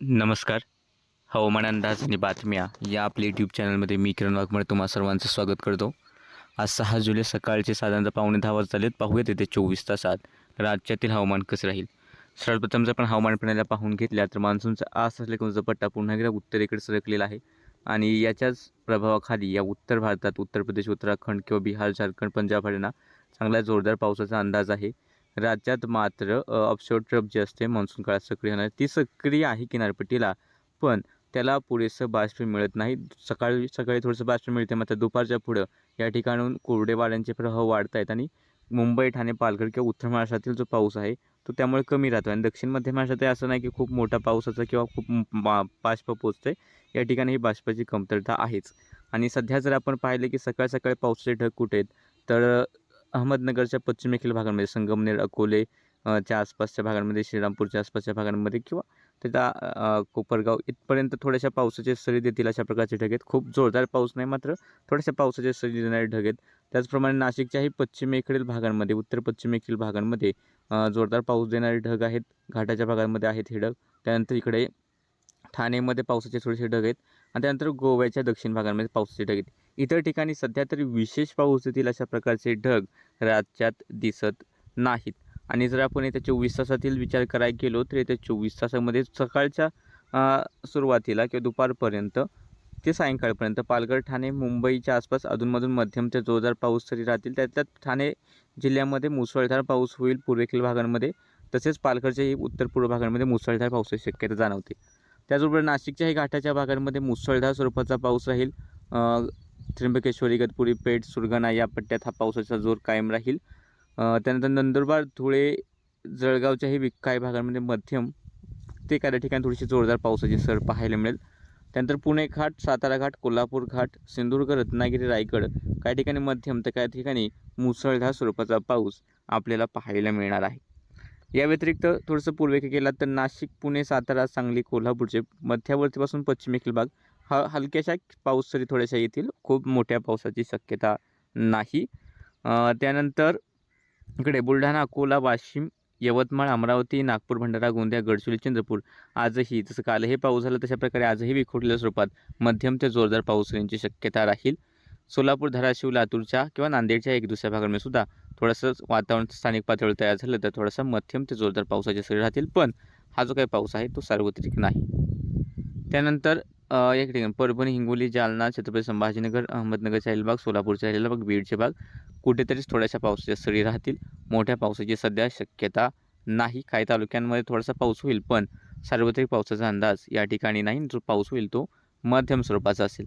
नमस्कार. हवामान अंदाज आणि बातम्या या आपल्या यूट्यूब चॅनलमध्ये मी किरण वाघमळे तुम्हा सर्वांचं स्वागत करतो. आज सहा जुलै सकाळचे साधारणतः पावणे दहा वाजता आहेत पाहूयात येते चोवीस तासात राज्यातील हवामान कसं राहील. सर्वप्रथम जर आपण हवामान प्रणालीला पाहून घेतल्या तर मान्सूनचा आस असलेला पट्टा पुन्हा एकदा उत्तरेकडे सरकलेला आहे आणि याच्याच प्रभावाखाली या उत्तर भारतात उत्तर प्रदेश उत्तराखंड किंवा बिहार झारखंड पंजाब हरियाणा चांगला जोरदार पावसाचा अंदाज आहे. राज्यात मात्र ऑफशोर ट्रप जे असते मान्सून काळात सक्रिय होणार ती सक्रिय आहे किनारपट्टीला. पण त्याला पुरेसं बाष्प मिळत नाही. सकाळी सकाळी थोडंसं बाष्प मिळते मात्र दुपारच्या पुढं या ठिकाणून कोरडे वाऱ्यांचे प्रभाव वाढत आहेत आणि मुंबई ठाणे पालघर किंवा उत्तर महाराष्ट्रातील जो पाऊस आहे तो त्यामुळे कमी राहतो. आणि दक्षिण मध्य महाराष्ट्रात असं नाही की खूप मोठा पावसाचा किंवा खूप मा- बाष्प पोचतंय. या ठिकाणी ही बाष्पाची कमतरता आहेच. आणि सध्या जर आपण पाहिलं की सकाळ सकाळी पावसाचे ढग कुठे आहेत तर अहमदनगरच्या पश्चिमेखील भागांमध्ये संगमनेर अकोले च्या आसपासच्या भागांमध्ये श्रीरामपूरच्या आसपासच्या भागांमध्ये किंवा त्याचा कोपरगाव इथपर्यंत थोड्याशा पावसाचे सरी देतील अशा प्रकारचे ढग आहेत. खूप जोरदार पाऊस नाही मात्र थोड्याशा पावसाचे सरी देणारे ढग आहेत. त्याचप्रमाणे नाशिकच्याही पश्चिमेकडील भागांमध्ये उत्तर पश्चिमेकडील भागांमध्ये जोरदार पाऊस देणारे ढग आहेत. घाटाच्या भागांमध्ये आहेत हे ढग. त्यानंतर इकडे ठाणेमध्ये पावसाचे थोडेसे ढग आहेत आणि त्यानंतर गोव्याच्या दक्षिण भागांमध्ये पावसाचे ढग आहेत. इतर ठिकाणी सध्या तरी विशेष पाऊस येतील अशा प्रकारचे ढग राज्यात दिसत नाहीत. आणि जर आपण येत्या चोवीस तासातील विचार करायला गेलो तर येत्या चोवीस तासामध्ये सकाळच्या सुरुवातीला किंवा दुपारपर्यंत ते सायंकाळपर्यंत पालघर ठाणे मुंबईच्या आसपास अधूनमधून मध्यम ते जोरदार पाऊस तरी राहतील. त्यातल्यात ठाणे जिल्ह्यामध्ये मुसळधार पाऊस होईल पूर्वेकडील भागांमध्ये. तसेच पालघरच्याही उत्तर पूर्व भागांमध्ये मुसळधार पावसाची शक्यता जाणवते. त्याचबरोबर नाशिकच्याही घाटाच्या भागांमध्ये मुसळधार स्वरूपाचा पाऊस राहील. त्र्यंबकेश्वर इगतपुरी पेठ सुरगाणा या पट्ट्यात हा पावसाचा जोर कायम राहील. त्यानंतर नंदुरबार धुळे जळगावच्याही वि- काही भागांमध्ये मध्यम ते काही ठिकाणी थोडीशी जोरदार पावसाची सर पाहायला मिळेल. त्यानंतर पुणे घाट सातारा घाट कोल्हापूर घाट सिंधुदुर्ग रत्नागिरी रायगड काही ठिकाणी मध्यम तर काही ठिकाणी मुसळधार स्वरूपाचा पाऊस आपल्याला पाहायला मिळणार आहे. या व्यतिरिक्त थोडंसं पूर्वेकडे गेलात तर नाशिक पुणे सातारा सांगली कोल्हापूरचे मध्यावर्तीपासून पश्चिमेकडील भाग हा हलक्याशा पाऊस सरी थोड्याशा येतील. खूप मोठ्या पावसाची शक्यता नाही. त्यानंतर इकडे बुलढाणा अकोला वाशिम यवतमाळ अमरावती नागपूर भंडारा गोंदिया गडचिरोली चंद्रपूर आजही जसं कालही पाऊस झाला तशा प्रकारे आजही विखुरलेल्या स्वरूपात मध्यम ते जोरदार पाऊस येण्याची शक्यता राहील. सोलापूर धाराशिव लातूरच्या किंवा नांदेडच्या एक दुसऱ्या भागांमध्ये सुद्धा थोडंसं वातावरण स्थानिक पातळीवर तयार झालं तर थोडासा मध्यम ते जोरदार पावसाचे सरी राहतील पण हा जो काही पाऊस आहे तो सार्वत्रिक नाही. त्यानंतर या ठिकाणी परभणी हिंगोली जालना छत्रपती संभाजीनगर अहमदनगरचा अहिलबाग सोलापूरचा अहिलबाग बीडचे भाग कुठेतरीच थोड्याशा पावसाच्या सरी राहतील. मोठ्या पावसाची सध्या शक्यता नाही. काही तालुक्यांमध्ये थोडासा पाऊस होईल पण सार्वत्रिक पावसाचा अंदाज या ठिकाणी नाही. जो पाऊस होईल तो मध्यम स्वरूपाचा असेल.